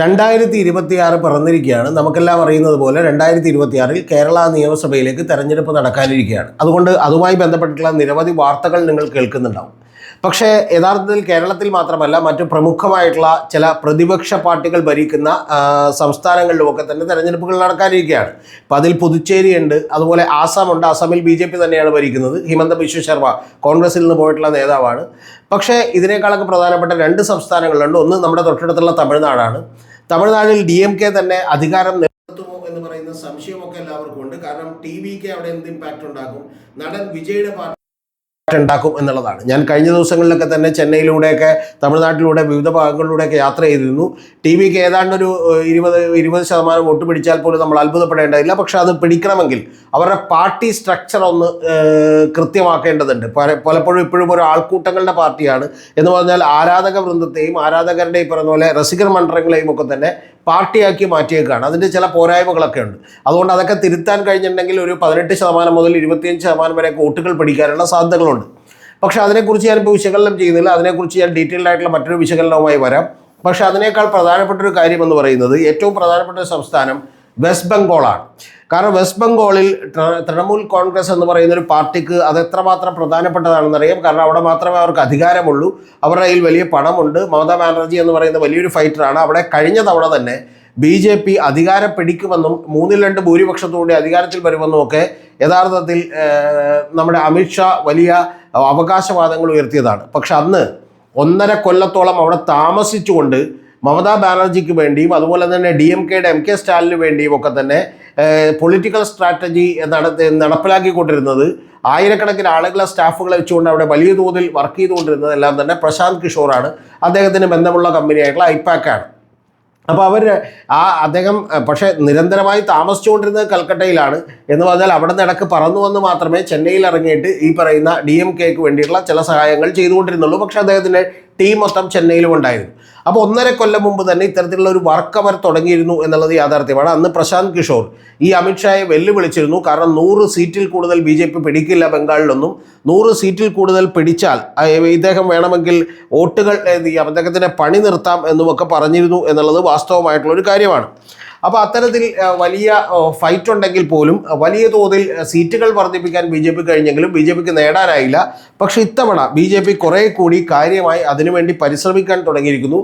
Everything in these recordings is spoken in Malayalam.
രണ്ടായിരത്തി ഇരുപത്തിയാറ് പിറന്നിരിക്കുകയാണ്. നമുക്കെല്ലാം അറിയുന്നത് പോലെ രണ്ടായിരത്തി ഇരുപത്തിയാറിൽ കേരള നിയമസഭയിലേക്ക് തെരഞ്ഞെടുപ്പ് നടക്കാനിരിക്കുകയാണ്. അതുകൊണ്ട് അതുമായി ബന്ധപ്പെട്ടിട്ടുള്ള നിരവധി വാർത്തകൾ നിങ്ങൾ കേൾക്കുന്നുണ്ടാവും. പക്ഷേ യഥാർത്ഥത്തിൽ കേരളത്തിൽ മാത്രമല്ല മറ്റു പ്രമുഖമായിട്ടുള്ള ചില പ്രതിപക്ഷ പാർട്ടികൾ ഭരിക്കുന്ന സംസ്ഥാനങ്ങളിലുമൊക്കെ തന്നെ തെരഞ്ഞെടുപ്പുകൾ നടക്കാനിരിക്കുകയാണ്. അപ്പോൾ അതിൽ പുതുച്ചേരി ഉണ്ട് അതുപോലെ ആസാമുണ്ട്. ആസാമിൽ ബി ജെ പി തന്നെയാണ് ഭരിക്കുന്നത്. ഹിമന്ത ബിശ്വ ശർമ്മ കോൺഗ്രസിൽ നിന്ന് പോയിട്ടുള്ള നേതാവാണ്. പക്ഷേ ഇതിനേക്കാളൊക്കെ പ്രധാനപ്പെട്ട രണ്ട് സംസ്ഥാനങ്ങളുണ്ട്. ഒന്ന് നമ്മുടെ തൊട്ടടുത്തുള്ള തമിഴ്നാടാണ്. തമിഴ്നാട്ടിൽ ഡി എം കെ തന്നെ അധികാരം എന്ന് പറയുന്ന സംശയമൊക്കെ എല്ലാവർക്കും ഉണ്ട്. കാരണം ടി വിക്ക് അവിടെ എന്ത് ഇമ്പാക്റ്റ് ഉണ്ടാക്കും? നടൻ വിജയുടെ പാർട്ടി ഉണ്ടാക്കും എന്നുള്ളതാണ്. ഞാൻ കഴിഞ്ഞ ദിവസങ്ങളിലൊക്കെ തന്നെ ചെന്നൈയിലൂടെയൊക്കെ തമിഴ്നാട്ടിലൂടെ വിവിധ ഭാഗങ്ങളിലൂടെയൊക്കെ യാത്ര ചെയ്തിരുന്നു. ടി വിക്ക് ഏതാണ്ട് ഒരു ഇരുപത് ഇരുപത് ശതമാനം വോട്ട് പിടിച്ചാൽ പോലും നമ്മൾ അത്ഭുതപ്പെടേണ്ടതില്ല. പക്ഷെ അത് പിടിക്കണമെങ്കിൽ അവരുടെ പാർട്ടി സ്ട്രക്ചർ ഒന്ന് കൃത്യമാക്കേണ്ടതുണ്ട്. പലപ്പോഴും ഇപ്പോഴും ഒരു ആൾക്കൂട്ടങ്ങളുടെ പാർട്ടിയാണ് എന്ന് പറഞ്ഞാൽ ആരാധക വൃന്ദത്തെയും ആരാധകരുടെ ഈ പറഞ്ഞ പോലെ രസികർ മണ്ഡലങ്ങളെയും ഒക്കെ തന്നെ പാർട്ടിയാക്കി മാറ്റിയേക്കാണ്. അതിന്റെ ചില പോരായ്മകളൊക്കെ ഉണ്ട്. അതുകൊണ്ട് അതൊക്കെ തിരുത്താൻ കഴിഞ്ഞിട്ടുണ്ടെങ്കിൽ ഒരു പതിനെട്ട് ശതമാനം മുതൽ ഇരുപത്തിയഞ്ച് ശതമാനം വരെ വോട്ടുകൾ പിടിക്കാനുള്ള സാധ്യതകളുണ്ട്. പക്ഷേ അതിനെക്കുറിച്ച് ഞാനിപ്പോൾ വിശകലനം ചെയ്യുന്നില്ല. അതിനെക്കുറിച്ച് ഞാൻ ഡീറ്റെയിൽഡ് ആയിട്ടുള്ള മറ്റൊരു വിശകലനവുമായി വരാം. പക്ഷേ അതിനേക്കാൾ പ്രധാനപ്പെട്ട ഒരു കാര്യം എന്ന് പറയുന്നത് ഏറ്റവും പ്രധാനപ്പെട്ട ഒരു സംസ്ഥാനം വെസ്റ്റ് ബംഗാളാണ്. കാരണം വെസ്റ്റ് ബംഗാളിൽ തൃണമൂൽ കോൺഗ്രസ് എന്ന് പറയുന്ന ഒരു പാർട്ടിക്ക് അത് എത്രമാത്രം പ്രധാനപ്പെട്ടതാണെന്ന് അറിയാം. കാരണം അവിടെ മാത്രമേ അവർക്ക് അധികാരമുള്ളൂ. അവരുടെ കയ്യിൽ വലിയ പണമുണ്ട്. മമതാ ബാനർജി എന്ന് പറയുന്ന വലിയൊരു ഫൈറ്ററാണ്. അവിടെ കഴിഞ്ഞ തവണ തന്നെ ബി ജെ പി അധികാരം പിടിക്കുമെന്നും മൂന്നിൽ രണ്ട് ഭൂരിപക്ഷത്തോടെ അധികാരത്തിൽ വരുമെന്നും ഒക്കെ യഥാർത്ഥത്തിൽ നമ്മുടെ അമിത്ഷാ വലിയ അവകാശവാദങ്ങൾ ഉയർത്തിയതാണ്. പക്ഷെ അന്ന് ഒന്നര കൊല്ലത്തോളം അവിടെ താമസിച്ചുകൊണ്ട് മമതാ ബാനർജിക്ക് വേണ്ടിയും അതുപോലെ തന്നെ ഡി എം കെയുടെ എം കെ സ്റ്റാലിന് വേണ്ടിയും ഒക്കെ തന്നെ പൊളിറ്റിക്കൽ സ്ട്രാറ്റജി നടത്തി നടപ്പിലാക്കിക്കൊണ്ടിരുന്നത്. ആയിരക്കണക്കിന് ആളുകളെ സ്റ്റാഫുകളെ വെച്ചുകൊണ്ട് അവിടെ വലിയ തോതിൽ വർക്ക് ചെയ്തുകൊണ്ടിരുന്നത് എല്ലാം തന്നെ പ്രശാന്ത് കിഷോറാണ്. അദ്ദേഹത്തിന് ബന്ധമുള്ള കമ്പനിയായിട്ടുള്ള ഐപാക്കാണ് അപ്പോൾ അവർ ആ അദ്ദേഹം പക്ഷേ നിരന്തരമായി താമസിച്ചുകൊണ്ടിരുന്നത് കൽക്കട്ടയിലാണ്. എന്ന് പറഞ്ഞാൽ അവിടെ നിന്ന് ഇടയ്ക്ക് പറന്നു വന്ന് മാത്രമേ ചെന്നൈയിൽ ഇറങ്ങിയിട്ട് ഈ പറയുന്ന ഡി എം കെക്ക് വേണ്ടിയിട്ടുള്ള ചില സഹായങ്ങൾ ചെയ്തുകൊണ്ടിരുന്നുള്ളൂ. പക്ഷേ അദ്ദേഹത്തിന്റെ ടീം മൊത്തം ചെന്നൈയിലും ഉണ്ടായിരുന്നു. അപ്പോൾ ഒന്നര കൊല്ലം മുമ്പ് തന്നെ ഇത്തരത്തിലുള്ള ഒരു വർക്ക് അവർ തുടങ്ങിയിരുന്നു എന്നുള്ളത് യാഥാർത്ഥ്യമാണ്. അന്ന് പ്രശാന്ത് കിഷോർ ഈ അമിത്ഷായെ വെല്ലുവിളിച്ചിരുന്നു. കാരണം നൂറ് സീറ്റിൽ കൂടുതൽ ബി ജെ പി പിടിക്കില്ല ബംഗാളിലൊന്നും. നൂറ് സീറ്റിൽ കൂടുതൽ പിടിച്ചാൽ ഇദ്ദേഹം വേണമെങ്കിൽ വോട്ടുകൾ അദ്ദേഹത്തിന്റെ പണി നിർത്താം എന്നുമൊക്കെ പറഞ്ഞിരുന്നു എന്നുള്ളത് വാസ്തവമായിട്ടുള്ള ഒരു കാര്യമാണ്. അപ്പോൾ അത്തരത്തിൽ വലിയ ഫൈറ്റ് ഉണ്ടെങ്കിൽ പോലും വലിയ തോതിൽ സീറ്റുകൾ വർദ്ധിപ്പിക്കാൻ ബി ജെ പി കഴിഞ്ഞെങ്കിലും ബി ജെ പിക്ക് നേടാനായില്ല. പക്ഷേ ഇത്തവണ ബി ജെ പി കുറേ കൂടി കാര്യമായി അതിനുവേണ്ടി പരിശ്രമിക്കാൻ തുടങ്ങിയിരിക്കുന്നു.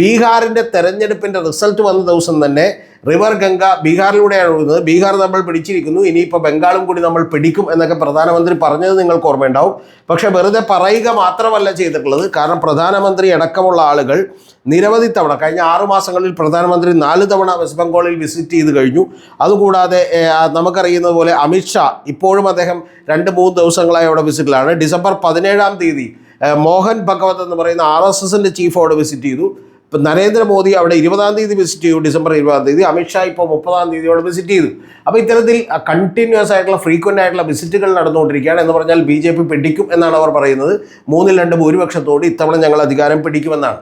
ബീഹാറിന്റെ തെരഞ്ഞെടുപ്പിന്റെ റിസൾട്ട് വന്ന ദിവസം തന്നെ റിവർ ഗംഗ ബീഹാറിലൂടെയാണ് ഒഴുകുന്നത്. ബീഹാർ നമ്മൾ പിടിച്ചിരിക്കുന്നു. ഇനിയിപ്പോൾ ബംഗാളും കൂടി നമ്മൾ പിടിക്കും എന്നൊക്കെ പ്രധാനമന്ത്രി പറഞ്ഞത് നിങ്ങൾക്ക് ഓർമ്മയുണ്ടാവും. പക്ഷേ വെറുതെ പറയുക മാത്രമല്ല ചെയ്തിട്ടുള്ളത്. കാരണം പ്രധാനമന്ത്രി അടക്കമുള്ള ആളുകൾ നിരവധി തവണ കഴിഞ്ഞ ആറു മാസങ്ങളിൽ പ്രധാനമന്ത്രി നാല് തവണ വെസ്റ്റ് ബംഗാളിൽ വിസിറ്റ് ചെയ്ത് കഴിഞ്ഞു. അതുകൂടാതെ നമുക്കറിയുന്നത് പോലെ അമിത്ഷാ ഇപ്പോഴും അദ്ദേഹം രണ്ട് മൂന്ന് ദിവസങ്ങളായി അവിടെ വിസിറ്റിലാണ്. ഡിസംബർ പതിനേഴാം തീയതി മോഹൻ ഭഗവത് എന്ന് പറയുന്ന ആർ എസ് എസിന്റെ ചീഫ് അവിടെ വിസിറ്റ് ചെയ്തു. ഇപ്പം നരേന്ദ്രമോദി അവിടെ ഇരുപതാം തീയതി വിസിറ്റ് ചെയ്തു ഡിസംബർ ഇരുപതാം തീയതി. അമിത്ഷാ ഇപ്പോൾ മുപ്പതാം തീയതി അവിടെ വിസിറ്റ് ചെയ്തു. അപ്പോൾ ഇത്തരത്തിൽ കണ്ടിന്യൂസ് ആയിട്ടുള്ള ഫ്രീക്വന്റ് ആയിട്ടുള്ള വിസിറ്റുകൾ നടന്നുകൊണ്ടിരിക്കുകയാണ്. എന്ന് പറഞ്ഞാൽ ബി ജെ പി പിടിക്കും എന്നാണ് അവർ പറയുന്നത്. മൂന്നിൽ രണ്ട് ഭൂരിപക്ഷത്തോട് ഇത്തവണ ഞങ്ങൾ അധികാരം പിടിക്കുമെന്നാണ്.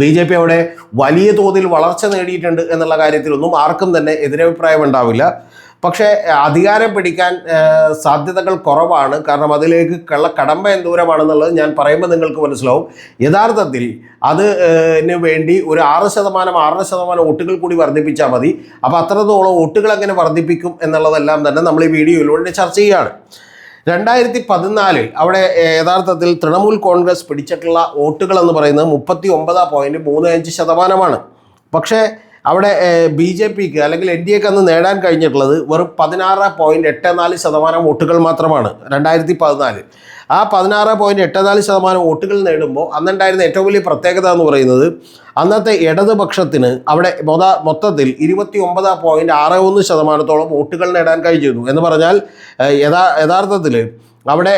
ബി ജെ പി അവിടെ വലിയ തോതിൽ വളർച്ച നേടിയിട്ടുണ്ട് എന്നുള്ള കാര്യത്തിലൊന്നും ആർക്കും തന്നെ എതിരഭിപ്രായം ഉണ്ടാവില്ല പക്ഷേ അധികാരം പിടിക്കാൻ സാധ്യതകൾ കുറവാണ്. കാരണം അതിലേക്ക് കള്ള കടമ്പ എന്തൂരമാണെന്നുള്ളത് ഞാൻ പറയുമ്പോൾ നിങ്ങൾക്ക് മനസ്സിലാവും. യഥാർത്ഥത്തിൽ അതിന് വേണ്ടി ഒരു ആറ് ശതമാനം ആറര ശതമാനം വോട്ടുകൾ കൂടി വർദ്ധിപ്പിച്ചാൽ മതി. അപ്പോൾ അത്രത്തോളം വോട്ടുകൾ എങ്ങനെ വർദ്ധിപ്പിക്കും എന്നുള്ളതെല്ലാം തന്നെ നമ്മൾ ഈ വീഡിയോയിലൂടെ ചർച്ച ചെയ്യുകയാണ്. രണ്ടായിരത്തി പതിനാലിൽ അവിടെ യഥാർത്ഥത്തിൽ തൃണമൂൽ കോൺഗ്രസ് പിടിച്ചിട്ടുള്ള വോട്ടുകൾ എന്ന് പറയുന്നത് മുപ്പത്തി ഒമ്പത് പോയിന്റ് മൂന്ന് അഞ്ച് ശതമാനമാണ്. പക്ഷേ അവിടെ ബി ജെ പിക്ക് അല്ലെങ്കിൽ എൻ ഡി എക്ക് അന്ന് നേടാൻ കഴിഞ്ഞിട്ടുള്ളത് വെറും പതിനാറ് പോയിന്റ് എട്ട് നാല് ശതമാനം വോട്ടുകൾ മാത്രമാണ് രണ്ടായിരത്തി പതിനാല് ആ പതിനാറ് പോയിന്റ് എട്ട് നാല് ശതമാനം വോട്ടുകൾ നേടുമ്പോൾ അന്നുണ്ടായിരുന്ന ഏറ്റവും വലിയ പ്രത്യേകത എന്ന് പറയുന്നത് അന്നത്തെ ഇടതുപക്ഷത്തിന് അവിടെ മൊത മൊത്തത്തിൽ ഇരുപത്തി ഒമ്പത് പോയിന്റ് ആറ് ഒന്ന് ശതമാനത്തോളം വോട്ടുകൾ നേടാൻ കഴിഞ്ഞിരുന്നു. എന്ന് പറഞ്ഞാൽ യഥാ യഥാർത്ഥത്തിൽ അവിടെ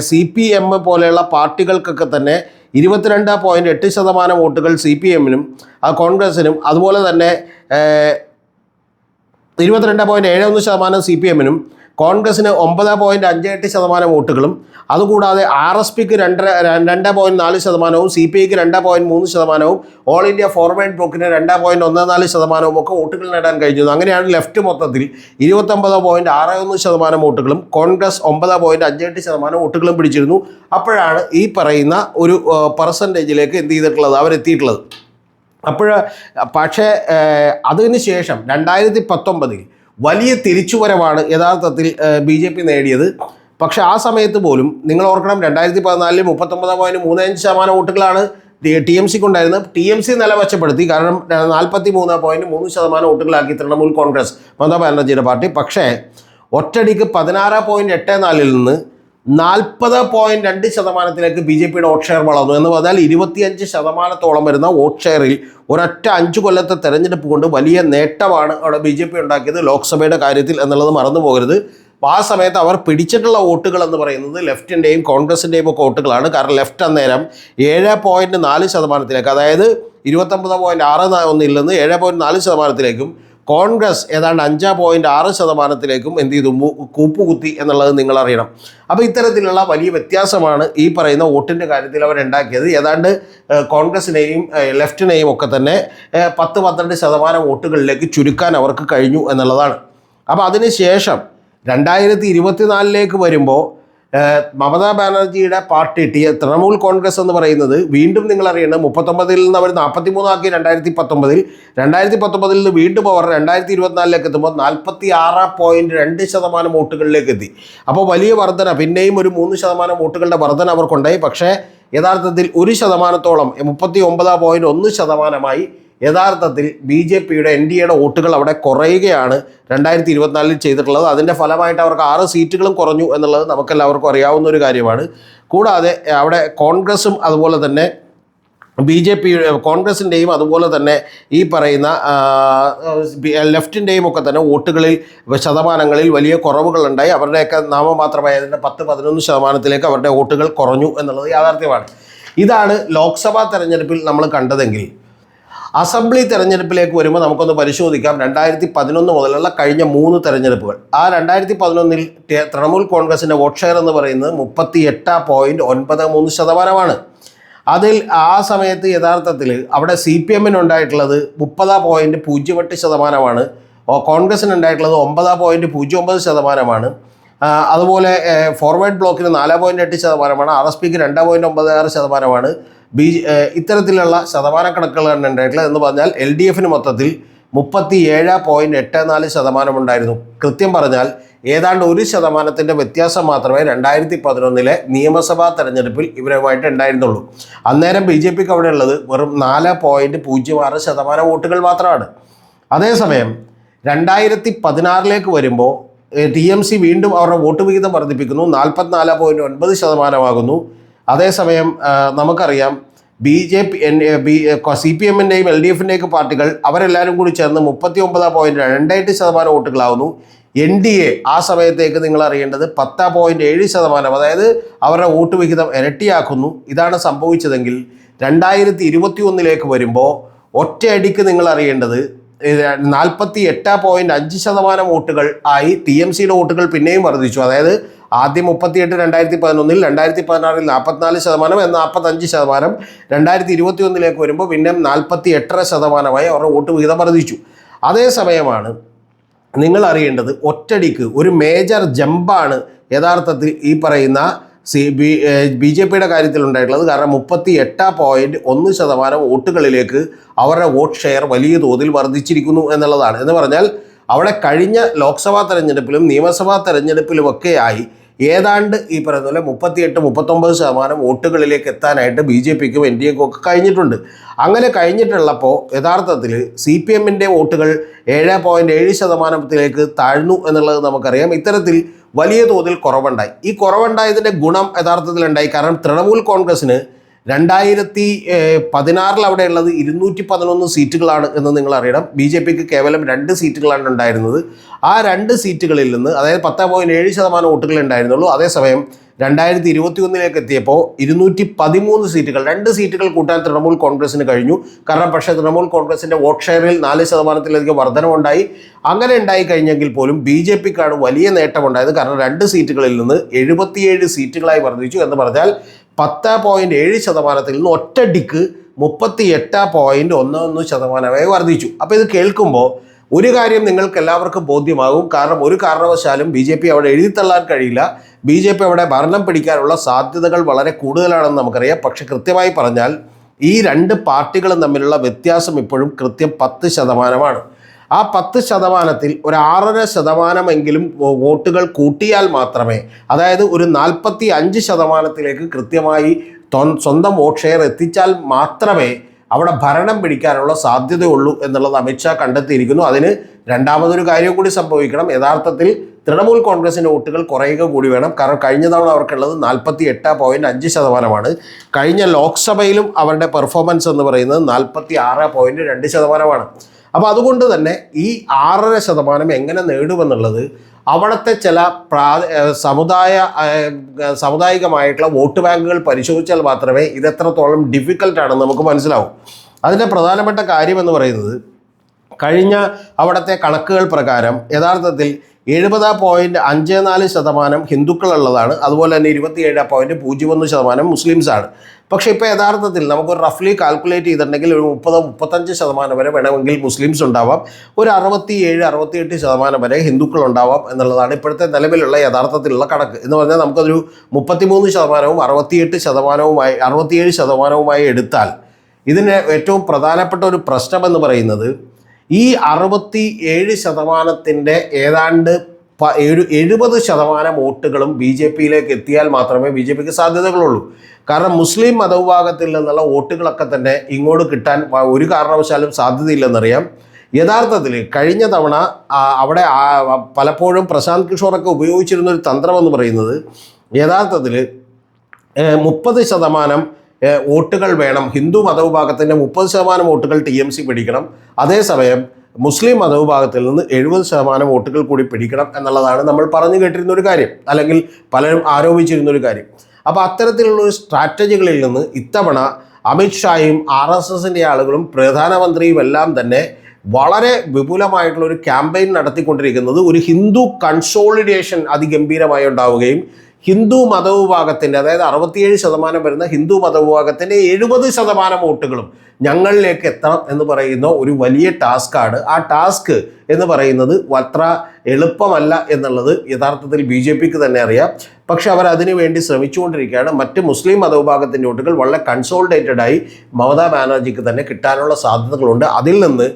സി പി എം പോലെയുള്ള പാർട്ടികൾക്കൊക്കെ തന്നെ ഇരുപത്തിരണ്ട് പോയിന്റ് എട്ട് ശതമാനം വോട്ടുകൾ സി പി എമ്മിനും കോൺഗ്രസിനും അതുപോലെ തന്നെ ഇരുപത്തിരണ്ട് പോയിന്റ് ഏഴ് ഒന്ന് ശതമാനം സി പി എമ്മിനും കോൺഗ്രസിന് ഒമ്പത് പോയിന്റ് അഞ്ച് എട്ട് ശതമാനം വോട്ടുകളും അതുകൂടാതെ ആർ എസ് പിക്ക് രണ്ടര രണ്ട് പോയിന്റ് നാല് ശതമാനവും സി പി ഐക്ക് രണ്ട് പോയിന്റ് മൂന്ന് ശതമാനവും ഓൾ ഇന്ത്യ ഫോർവേഡ് ബ്ലോക്കിന് രണ്ട് പോയിന്റ് ഒന്ന് നാല് ശതമാനവും ഒക്കെ വോട്ടുകൾ നേടാൻ കഴിഞ്ഞു അങ്ങനെയാണ് ലെഫ്റ്റ് മൊത്തത്തിൽ ഇരുപത്തൊമ്പത് പോയിന്റ് ആറ് ഒന്ന് ശതമാനം വോട്ടുകളും കോൺഗ്രസ് ഒമ്പത് പോയിന്റ് അഞ്ച് എട്ട് ശതമാനം വോട്ടുകളും പിടിച്ചിരുന്നു. അപ്പോഴാണ് ഈ പറയുന്ന ഒരു പെർസെന്റേജിലേക്ക് എന്ത് ചെയ്തിട്ടുള്ളത്? അവരെത്തിയിട്ടുള്ളത്. അപ്പോൾ പക്ഷേ അതിന് ശേഷം രണ്ടായിരത്തി പത്തൊമ്പതിൽ വലിയ തിരിച്ചുവരവാണ് യഥാർത്ഥത്തിൽ ബി ജെ പി നേടിയത്. പക്ഷെ ആ സമയത്ത് പോലും നിങ്ങൾ ഓർക്കണം രണ്ടായിരത്തി പതിനാലിൽ മുപ്പത്തൊമ്പത് പോയിന്റ് മൂന്ന് അഞ്ച് ശതമാനം വോട്ടുകളാണ് ടി എം സിക്ക് ഉണ്ടായിരുന്നത് ടി എം സി നില മെച്ചപ്പെടുത്തി കാരണം നാൽപ്പത്തി മൂന്ന് പോയിന്റ് മൂന്ന് ശതമാനം വോട്ടുകളാക്കി തൃണമൂൽ കോൺഗ്രസ് മമതാ ബാനർജിയുടെ പാർട്ടി. പക്ഷേ ഒറ്റടിക്ക് പതിനാറ് പോയിന്റ് എട്ട് നാലിൽ നിന്ന് നാൽപ്പത് പോയിന്റ് രണ്ട് ശതമാനത്തിലേക്ക് ബി ജെ പിയുടെ വോട്ട് ഷെയർ വളർന്നു എന്ന് പറഞ്ഞാൽ ഇരുപത്തിയഞ്ച് ശതമാനത്തോളം വരുന്ന വോട്ട് ഷെയറിൽ ഒരൊറ്റ അഞ്ച് കൊല്ലത്തെ തെരഞ്ഞെടുപ്പ് കൊണ്ട് വലിയ നേട്ടമാണ് അവിടെ ബി ജെ പി ഉണ്ടാക്കിയത് ലോക്സഭയുടെ കാര്യത്തിൽ എന്നുള്ളത് മറന്നു പോകരുത്. ആ സമയത്ത് അവർ പിടിച്ചിട്ടുള്ള വോട്ടുകൾ എന്ന് പറയുന്നത് ലെഫ്റ്റിന്റെയും കോൺഗ്രസിന്റെയും ഒക്കെ വോട്ടുകളാണ്. കാരണം ലെഫ്റ്റ് അന്നേരം ഏഴ് പോയിന്റ് നാല് ശതമാനത്തിലേക്ക് അതായത് ഇരുപത്തൊമ്പത് പോയിന്റ് ആറ് ഒന്നിൽ നിന്ന് ഏഴ് പോയിന്റ് നാല് ശതമാനത്തിലേക്കും കോൺഗ്രസ് ഏതാണ്ട് അഞ്ച് പോയിന്റ് ആറ് ശതമാനത്തിലേക്കും എന്ത് ചെയ്തു? കൂപ്പുകുത്തി എന്നുള്ളത് നിങ്ങൾ അറിയണം അപ്പോൾ ഇത്തരത്തിലുള്ള വലിയ വ്യത്യാസമാണ് ഈ പറയുന്ന വോട്ടിന്റെ കാര്യത്തിൽ അവർ ഉണ്ടാക്കിയത് ഏതാണ്ട് കോൺഗ്രസിനെയും ലെഫ്റ്റിനെയും ഒക്കെ തന്നെ പത്ത് പന്ത്രണ്ട് ശതമാനം വോട്ടുകളിലേക്ക് ചുരുക്കാൻ അവർക്ക് കഴിഞ്ഞു എന്നുള്ളതാണ്. അപ്പോൾ അതിനുശേഷം രണ്ടായിരത്തി ഇരുപത്തിനാലിലേക്ക് വരുമ്പോൾ മമതാ ബാനർജിയുടെ പാർട്ടി ടി തൃണമൂൽ കോൺഗ്രസ് എന്ന് പറയുന്നത് വീണ്ടും നിങ്ങൾ അറിയേണ്ടത് മുപ്പത്തൊമ്പതിൽ നിന്ന് അവർ നാൽപ്പത്തി മൂന്നാക്കി രണ്ടായിരത്തി പത്തൊമ്പതിൽ രണ്ടായിരത്തി പത്തൊമ്പതിൽ നിന്ന് വീണ്ടും അവർ രണ്ടായിരത്തി ഇരുപത്തിനാലിലേക്ക് എത്തുമ്പോൾ നാൽപ്പത്തി ആറ് പോയിന്റ് രണ്ട് ശതമാനം വോട്ടുകളിലേക്ക് എത്തി. അപ്പോൾ വലിയ വർധന പിന്നെയും ഒരു മൂന്ന് ശതമാനം വോട്ടുകളുടെ വർധന അവർക്കുണ്ടായി. പക്ഷേ യഥാർത്ഥത്തിൽ ഒരു ശതമാനത്തോളം മുപ്പത്തി ഒമ്പത് പോയിന്റ് ഒന്ന് ശതമാനമായി യഥാർത്ഥത്തിൽ ബി ജെ പിയുടെ എൻ ഡി എയുടെ വോട്ടുകൾ അവിടെ കുറയുകയാണ് രണ്ടായിരത്തി ഇരുപത്തിനാലിൽ ചെയ്തിട്ടുള്ളത്. അതിന്റെ ഫലമായിട്ട് അവർക്ക് ആറ് സീറ്റുകളും കുറഞ്ഞു എന്നുള്ളത് നമുക്കെല്ലാവർക്കും അറിയാവുന്ന ഒരു കാര്യമാണ്. കൂടാതെ അവിടെ കോൺഗ്രസും അതുപോലെ തന്നെ ബി ജെ പി കോൺഗ്രസിന്റെയും അതുപോലെ തന്നെ ഈ പറയുന്ന ലെഫ്റ്റിന്റെയും ഒക്കെ തന്നെ വോട്ടുകളിൽ ശതമാനങ്ങളിൽ വലിയ കുറവുകളുണ്ടായി. അവരുടെയൊക്കെ നാമമാത്രമായതിന്റെ പത്ത് പതിനൊന്ന് ശതമാനത്തിലേക്ക് അവരുടെ വോട്ടുകൾ കുറഞ്ഞു എന്നുള്ളത് യാഥാർത്ഥ്യമാണ്. ഇതാണ് ലോക്സഭാ തെരഞ്ഞെടുപ്പിൽ നമ്മൾ കണ്ടതെങ്കിൽ അസംബ്ലി തെരഞ്ഞെടുപ്പിലേക്ക് വരുമ്പോൾ നമുക്കൊന്ന് പരിശോധിക്കാം. രണ്ടായിരത്തി പതിനൊന്ന് മുതലുള്ള കഴിഞ്ഞ മൂന്ന് തെരഞ്ഞെടുപ്പുകൾ. ആ രണ്ടായിരത്തി പതിനൊന്നിൽ തൃണമൂൽ കോൺഗ്രസിന്റെ വോട്ട് ഷെയർ എന്ന് പറയുന്നത് മുപ്പത്തി എട്ട് പോയിന്റ് ഒൻപത് മൂന്ന് ശതമാനമാണ്. അതിൽ ആ സമയത്ത് യഥാർത്ഥത്തിൽ അവിടെ സി പി എമ്മിന് ഉണ്ടായിട്ടുള്ളത് മുപ്പത് പോയിന്റ് പൂജ്യം എട്ട് ശതമാനമാണ്. കോൺഗ്രസിനുണ്ടായിട്ടുള്ളത് ഒമ്പത് പോയിന്റ് പൂജ്യം ഒമ്പത് ശതമാനമാണ്. അതുപോലെ ഫോർവേഡ് ബ്ലോക്കിന് നാല് പോയിന്റ് എട്ട് ശതമാനമാണ്. ആർ എസ് പിക്ക് രണ്ട് പോയിന്റ് ഒമ്പത് ആറ് ശതമാനമാണ്. ബി ഇത്തരത്തിലുള്ള ശതമാന തന്നെ ഉണ്ടായിട്ടുള്ളത് എന്ന് പറഞ്ഞാൽ എൽ ഡി എഫിന് മൊത്തത്തിൽ മുപ്പത്തി ഏഴ് പോയിന്റ് എട്ട് നാല് ശതമാനം ഉണ്ടായിരുന്നു കൃത്യം പറഞ്ഞാൽ ഏതാണ്ട് ഒരു ശതമാനത്തിന്റെ വ്യത്യാസം മാത്രമേ രണ്ടായിരത്തി പതിനൊന്നിലെ നിയമസഭാ തെരഞ്ഞെടുപ്പിൽ ഇവരുമായിട്ട് ഉണ്ടായിരുന്നുള്ളൂ. അന്നേരം ബി ജെ പിക്ക് അവിടെ ഉള്ളത് വെറും നാല് പോയിന്റ് പൂജ്യം ആറ് ശതമാനം വോട്ടുകൾ മാത്രമാണ്. അതേസമയം രണ്ടായിരത്തി പതിനാറിലേക്ക് വരുമ്പോൾ ടി എം സി വീണ്ടും അവരുടെ വോട്ട് വിഹിതം വർദ്ധിപ്പിക്കുന്നു. നാൽപ്പത്തിനാല് പോയിന്റ് ഒൻപത് ശതമാനമാകുന്നു. അതേസമയം നമുക്കറിയാം B J P N B C P എമ്മിന്റെയും L D എഫിന്റെയൊക്കെ പാർട്ടികൾ അവരെല്ലാവരും കൂടി ചേർന്ന് മുപ്പത്തി ഒമ്പത് പോയിന്റ് രണ്ടായിട്ട് ശതമാനം വോട്ടുകളാവുന്നു. എൻ ഡി എ ആ സമയത്തേക്ക് നിങ്ങൾ അറിയേണ്ടത് പത്ത് പോയിന്റ് ഏഴ് ശതമാനം അതായത് അവരുടെ വോട്ട് വിഹിതം ഇരട്ടിയാക്കുന്നു. ഇതാണ് സംഭവിച്ചതെങ്കിൽ രണ്ടായിരത്തി ഇരുപത്തി ഒന്നിലേക്ക് വരുമ്പോൾ ഒറ്റയടിക്ക് നിങ്ങൾ അറിയേണ്ടത് നാൽപ്പത്തി എട്ട് പോയിന്റ് അഞ്ച് ശതമാനം വോട്ടുകൾ ആയി ടി എം സിയുടെ വോട്ടുകൾ പിന്നെയും വർദ്ധിച്ചു. അതായത് ആദ്യം മുപ്പത്തിയെട്ട് രണ്ടായിരത്തി പതിനൊന്നിൽ രണ്ടായിരത്തി പതിനാറിൽ നാൽപ്പത്തിനാല് ശതമാനം എന്ന നാൽപ്പത്തഞ്ച് ശതമാനം രണ്ടായിരത്തി ഇരുപത്തി ഒന്നിലേക്ക് വരുമ്പോൾ പിന്നെ നാൽപ്പത്തി എട്ടര ശതമാനമായി അവരുടെ വോട്ട് വിഹിതം വർദ്ധിച്ചു. അതേസമയമാണ് നിങ്ങൾ അറിയേണ്ടത് ഒറ്റടിക്ക് ഒരു മേജർ ജമ്പാണ് യഥാർത്ഥത്തിൽ ഈ പറയുന്ന സി ബി ബി ജെ പിയുടെ കാര്യത്തിൽ ഉണ്ടായിട്ടുള്ളത് കാരണം മുപ്പത്തി എട്ട് പോയിന്റ് ഒന്ന് ശതമാനം വോട്ടുകളിലേക്ക് അവരുടെ വോട്ട് ഷെയർ വലിയ തോതിൽ വർദ്ധിച്ചിരിക്കുന്നു എന്നുള്ളതാണ്. എന്ന് പറഞ്ഞാൽ അവിടെ കഴിഞ്ഞ ലോക്സഭാ തെരഞ്ഞെടുപ്പിലും നിയമസഭാ തെരഞ്ഞെടുപ്പിലുമൊക്കെയായി ഏതാണ്ട് ഈ പറയുന്ന പോലെ മുപ്പത്തിയെട്ട് മുപ്പത്തൊമ്പത് ശതമാനം വോട്ടുകളിലേക്ക് എത്താനായിട്ട് ബി ജെ പിക്കും എൻ ഡി എക്കും ഒക്കെ കഴിഞ്ഞിട്ടുണ്ട്. അങ്ങനെ കഴിഞ്ഞിട്ടുള്ളപ്പോൾ യഥാർത്ഥത്തിൽ സി പി എമ്മിന്റെ വോട്ടുകൾ ഏഴ് പോയിന്റ് ഏഴ് ശതമാനത്തിലേക്ക് താഴ്ന്നു എന്നുള്ളത് നമുക്കറിയാം. ഇത്തരത്തിൽ വലിയ തോതിൽ കുറവുണ്ടായി. ഈ കുറവുണ്ടായതിന്റെ ഗുണം യഥാർത്ഥത്തിൽ ഉണ്ടായി കാരണം തൃണമൂൽ കോൺഗ്രസ്സിന് രണ്ടായിരത്തി പതിനാറിൽ അവിടെ ഉള്ളത് ഇരുന്നൂറ്റി പതിനൊന്ന് സീറ്റുകളാണ് എന്ന് നിങ്ങൾ അറിയണം. ബി ജെ പിക്ക് കേവലം രണ്ട് സീറ്റുകളാണ് ഉണ്ടായിരുന്നത്. ആ രണ്ട് സീറ്റുകളിൽ നിന്ന് അതായത് പത്ത് പോയിന്റ് ഏഴ് ശതമാനം വോട്ടുകൾ ഉണ്ടായിരുന്നുള്ളൂ. അതേസമയം രണ്ടായിരത്തി ഇരുപത്തി ഒന്നിലേക്ക് എത്തിയപ്പോൾ ഇരുന്നൂറ്റി പതിമൂന്ന് സീറ്റുകൾ രണ്ട് സീറ്റുകൾ കൂട്ടാൻ തൃണമൂൽ കോൺഗ്രസിന് കഴിഞ്ഞു. കാരണം പക്ഷേ തൃണമൂൽ കോൺഗ്രസിന്റെ വോട്ട് ഷെയറിൽ നാല് ശതമാനത്തിലധികം വർധനമുണ്ടായി അങ്ങനെ ഉണ്ടായി കഴിഞ്ഞെങ്കിൽ പോലും ബി ജെ പിക്കാണ് വലിയ നേട്ടമുണ്ടായത്. കാരണം രണ്ട് സീറ്റുകളിൽ നിന്ന് എഴുപത്തിയേഴ് സീറ്റുകളായി വർദ്ധിച്ചു എന്ന് പറഞ്ഞാൽ പത്ത് പോയിന്റ് ഏഴ് ശതമാനത്തിൽ നിന്ന് ഒറ്റടിക്ക് മുപ്പത്തി എട്ട് പോയിന്റ് ഒന്ന് ഒന്ന് ശതമാനമായി വർദ്ധിച്ചു. അപ്പോൾ ഇത് കേൾക്കുമ്പോൾ ഒരു കാര്യം നിങ്ങൾക്ക് എല്ലാവർക്കും ബോധ്യമാകും. കാരണം ഒരു കാരണവശാലും ബി ജെ പി അവിടെ എഴുതിത്തള്ളാൻ കഴിയില്ല. ബി ജെ പി അവിടെ ഭരണം പിടിക്കാനുള്ള സാധ്യതകൾ വളരെ കൂടുതലാണെന്ന് നമുക്കറിയാം. പക്ഷെ കൃത്യമായി പറഞ്ഞാൽ ഈ രണ്ട് പാർട്ടികളും തമ്മിലുള്ള വ്യത്യാസം ഇപ്പോഴും കൃത്യം പത്ത് ശതമാനമാണ്. ആ പത്ത് ശതമാനത്തിൽ ഒരു ആറര ശതമാനമെങ്കിലും വോട്ടുകൾ കൂട്ടിയാൽ മാത്രമേ അതായത് ഒരു നാൽപ്പത്തി അഞ്ച് ശതമാനത്തിലേക്ക് കൃത്യമായി സ്വന്തം വോട്ട് ഷെയർ എത്തിച്ചാൽ മാത്രമേ അവിടെ ഭരണം പിടിക്കാനുള്ള സാധ്യതയുള്ളൂ എന്നുള്ളത് അമിത്ഷാ കണ്ടെത്തിയിരിക്കുന്നു. അതിന് രണ്ടാമതൊരു കാര്യം കൂടി സംഭവിക്കണം. യഥാർത്ഥത്തിൽ തൃണമൂൽ കോൺഗ്രസിന്റെ വോട്ടുകൾ കുറയുക കൂടി വേണം. കാരണം കഴിഞ്ഞ തവണ അവർക്കുള്ളത് നാൽപ്പത്തി എട്ട് പോയിന്റ് അഞ്ച് ശതമാനമാണ്. കഴിഞ്ഞ ലോക്സഭയിലും അവരുടെ പെർഫോമൻസ് എന്ന് പറയുന്നത് നാൽപ്പത്തി ആറ് പോയിന്റ് രണ്ട് ശതമാനമാണ്. അപ്പോൾ അതുകൊണ്ട് തന്നെ ഈ ആറര ശതമാനം എങ്ങനെ നേടുമെന്നുള്ളത് അവിടുത്തെ ചില പ്രാ സമുദായ സമുദായികമായിട്ടുള്ള വോട്ട് ബാങ്കുകൾ പരിശോധിച്ചാൽ മാത്രമേ ഇത് എത്രത്തോളം ഡിഫിക്കൽട്ടാണെന്ന് നമുക്ക് മനസ്സിലാവും. അതിന്റെ പ്രധാനപ്പെട്ട കാര്യം എന്ന് പറയുന്നത് കഴിഞ്ഞ അവിടുത്തെ കണക്കുകൾ പ്രകാരം യഥാർത്ഥത്തിൽ എഴുപത് പോയിന്റ് അഞ്ച് നാല് ശതമാനം ഹിന്ദുക്കളുള്ളതാണ് അതുപോലെ തന്നെ ഇരുപത്തിയേഴ് പോയിന്റ് പൂജ്യം ഒന്ന് ശതമാനം മുസ്ലിംസാണ്. പക്ഷേ ഇപ്പോൾ യഥാർത്ഥത്തിൽ നമുക്ക് റഫ്ലി കാൽക്കുലേറ്റ് ചെയ്തിട്ടുണ്ടെങ്കിൽ ഒരു മുപ്പത് മുപ്പത്തഞ്ച് ശതമാനം വരെ വേണമെങ്കിൽ മുസ്ലിംസ് ഉണ്ടാവാം. ഒരു അറുപത്തി ഏഴ് അറുപത്തിയെട്ട് ശതമാനം വരെ ഹിന്ദുക്കൾ ഉണ്ടാവാം എന്നുള്ളതാണ് ഇപ്പോഴത്തെ നിലവിലുള്ള യഥാർത്ഥത്തിലുള്ള കണക്ക്. എന്ന് പറഞ്ഞാൽ നമുക്കതൊരു മുപ്പത്തിമൂന്ന് ശതമാനവും അറുപത്തിയെട്ട് ശതമാനവുമായി അറുപത്തിയേഴ് ശതമാനവുമായി എടുത്താൽ ഇതിന് ഏറ്റവും പ്രധാനപ്പെട്ട ഒരു പ്രശ്നമെന്ന് പറയുന്നത് ഈ അറുപത്തി ഏഴ് ശതമാനത്തിന്റെ ഏതാണ്ട് ഒരു എഴുപത് ശതമാനം വോട്ടുകളും ബി ജെ പിയിലേക്ക് എത്തിയാൽ മാത്രമേ ബി ജെ പിക്ക് സാധ്യതകളുള്ളൂ. കാരണം മുസ്ലിം മതവിഭാഗത്തിൽ നിന്നുള്ള വോട്ടുകളൊക്കെ തന്നെ ഇങ്ങോട്ട് കിട്ടാൻ ഒരു കാരണവശാലും സാധ്യതയില്ലെന്നറിയാം. യഥാർത്ഥത്തിൽ കഴിഞ്ഞ തവണ അവിടെ പലപ്പോഴും പ്രശാന്ത് കിഷോറൊക്കെ ഉപയോഗിച്ചിരുന്ന ഒരു തന്ത്രമെന്ന് പറയുന്നത് യഥാർത്ഥത്തിൽ മുപ്പത് ശതമാനം വോട്ടുകൾ വേണം. ഹിന്ദു മതവിഭാഗത്തിന്റെ മുപ്പത് ശതമാനം വോട്ടുകൾ ടി എം സി പിടിക്കണം. അതേസമയം മുസ്ലിം മതവിഭാഗത്തിൽ നിന്ന് എഴുപത് ശതമാനം വോട്ടുകൾ കൂടി പിടിക്കണം എന്നുള്ളതാണ് നമ്മൾ പറഞ്ഞു കേട്ടിരുന്ന ഒരു കാര്യം. അല്ലെങ്കിൽ പലരും ആരോപിച്ചിരുന്ന ഒരു കാര്യം. അപ്പോൾ അത്തരത്തിലുള്ള ഒരു സ്ട്രാറ്റജികളിൽ നിന്ന് ഇത്തവണ അമിത്ഷായും ആർ എസ് എസിന്റെ ആളുകളും പ്രധാനമന്ത്രിയും എല്ലാം തന്നെ വളരെ വിപുലമായിട്ടുള്ള ഒരു ക്യാമ്പയിൻ നടത്തിക്കൊണ്ടിരിക്കുന്നത് ഒരു ഹിന്ദു കൺസോളിഡേഷൻ അതിഗംഭീരമായി ഉണ്ടാവുകയും ഹിന്ദു മതവിഭാഗത്തിന്റെ അതായത് അറുപത്തിയേഴ് ശതമാനം വരുന്ന ഹിന്ദു മതവിഭാഗത്തിന്റെ എഴുപത് ശതമാനം വോട്ടുകളും ഞങ്ങളിലേക്ക് എത്തണം എന്ന് പറയുന്ന ഒരു വലിയ ടാസ്ക്കാണ് ആ ടാസ്ക് എന്ന് പറയുന്നത് അത്ര എളുപ്പമല്ല എന്നുള്ളത് യഥാർത്ഥത്തിൽ ബി തന്നെ അറിയാം. പക്ഷെ അവർ അതിനുവേണ്ടി ശ്രമിച്ചുകൊണ്ടിരിക്കുകയാണ്. മറ്റ് മുസ്ലിം മതവിഭാഗത്തിന്റെ വോട്ടുകൾ വളരെ കൺസോൾഡേറ്റഡായി മമതാ ബാനർജിക്ക് തന്നെ കിട്ടാനുള്ള സാധ്യതകളുണ്ട്. അതിൽ നിന്ന്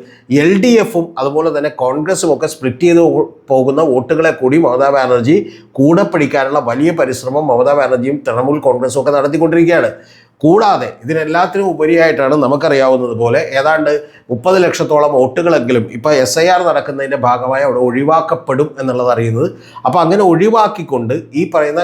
എൽ ഡി എഫും അതുപോലെ തന്നെ കോൺഗ്രസും ഒക്കെ സ്പ്ലിറ്റ് ചെയ്ത് പോകുന്ന വോട്ടുകളെ കൂടി മമതാ ബാനർജി കൂടെ പിടിക്കാനുള്ള വലിയ പരിശ്രമം മമതാ ബാനർജിയും തൃണമൂൽ കോൺഗ്രസും ഒക്കെ നടത്തിക്കൊണ്ടിരിക്കുകയാണ്. കൂടാതെ ഇതിനെല്ലാത്തിനും ഉപരിയായിട്ടാണ് നമുക്കറിയാവുന്നത് പോലെ ഏതാണ്ട് മുപ്പത് ലക്ഷത്തോളം വോട്ടുകളെങ്കിലും ഇപ്പോൾ എസ് ഐ ആർ നടക്കുന്നതിന്റെ ഭാഗമായി അവിടെ ഒഴിവാക്കപ്പെടും എന്നുള്ളത് അറിയുന്നത്. അപ്പോൾ അങ്ങനെ ഒഴിവാക്കിക്കൊണ്ട് ഈ പറയുന്ന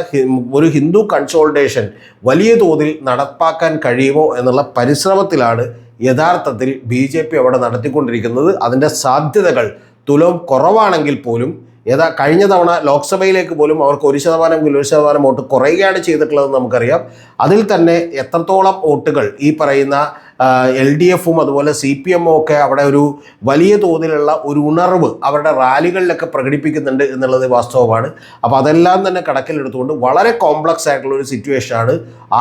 ഒരു ഹിന്ദു കൺസോൾട്ടേഷൻ വലിയ തോതിൽ നടപ്പാക്കാൻ കഴിയുമോ എന്നുള്ള പരിശ്രമത്തിലാണ് യഥാർത്ഥത്തിൽ ബി ജെ പി അവിടെ നടത്തിക്കൊണ്ടിരിക്കുന്നത്. അതിന്റെ സാധ്യതകൾ തുലവും കുറവാണെങ്കിൽ പോലും ഏതാ കഴിഞ്ഞ തവണ ലോക്സഭയിലേക്ക് പോലും അവർക്ക് ഒരു ശതമാനം ഒരു ശതമാനം വോട്ട് കുറയുകയാണ് ചെയ്തിട്ടുള്ളതെന്ന് നമുക്കറിയാം. അതിൽ തന്നെ എത്രത്തോളം വോട്ടുകൾ ഈ പറയുന്ന എൽ ഡി എഫും അതുപോലെ സി പി എമ്മും ഒക്കെ അവിടെ ഒരു വലിയ തോതിലുള്ള ഒരു ഉണർവ് അവരുടെ റാലികളിലൊക്കെ പ്രകടിപ്പിക്കുന്നുണ്ട് എന്നുള്ളത് വാസ്തവമാണ്. അപ്പോൾ അതെല്ലാം തന്നെ കണക്കിലെടുത്തുകൊണ്ട് വളരെ കോംപ്ലക്സ് ആയിട്ടുള്ള ഒരു സിറ്റുവേഷനാണ്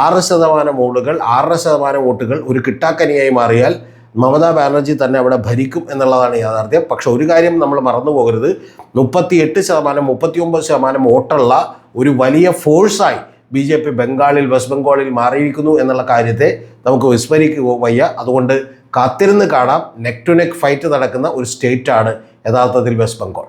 ആറ് ശതമാനം വോട്ടുകൾ ആറര ശതമാനം വോട്ടുകൾ ഒരു കിട്ടാക്കനിയായി മാറിയാൽ മമതാ ബാനർജി തന്നെ അവിടെ ഭരിക്കും എന്നുള്ളതാണ് യാഥാർത്ഥ്യം. പക്ഷെ ഒരു കാര്യം നമ്മൾ മറന്നു പോകരുത്. മുപ്പത്തി എട്ട് ശതമാനം മുപ്പത്തി ഒമ്പത് ശതമാനം വോട്ടുള്ള ഒരു വലിയ ഫോഴ്സായി ബി ജെ പി ബംഗാളിൽ വെസ്റ്റ് ബംഗാളിൽ മാറിയിരിക്കുന്നു എന്നുള്ള കാര്യത്തെ നമുക്ക് വിസ്മരിക്കുക വയ്യ. അതുകൊണ്ട് കാത്തിരുന്ന് കാണാം. നെക്ക് ടു നെക്ക് ഫൈറ്റ് നടക്കുന്ന ഒരു സ്റ്റേറ്റാണ് യഥാർത്ഥത്തിൽ വെസ്റ്റ് ബംഗാൾ.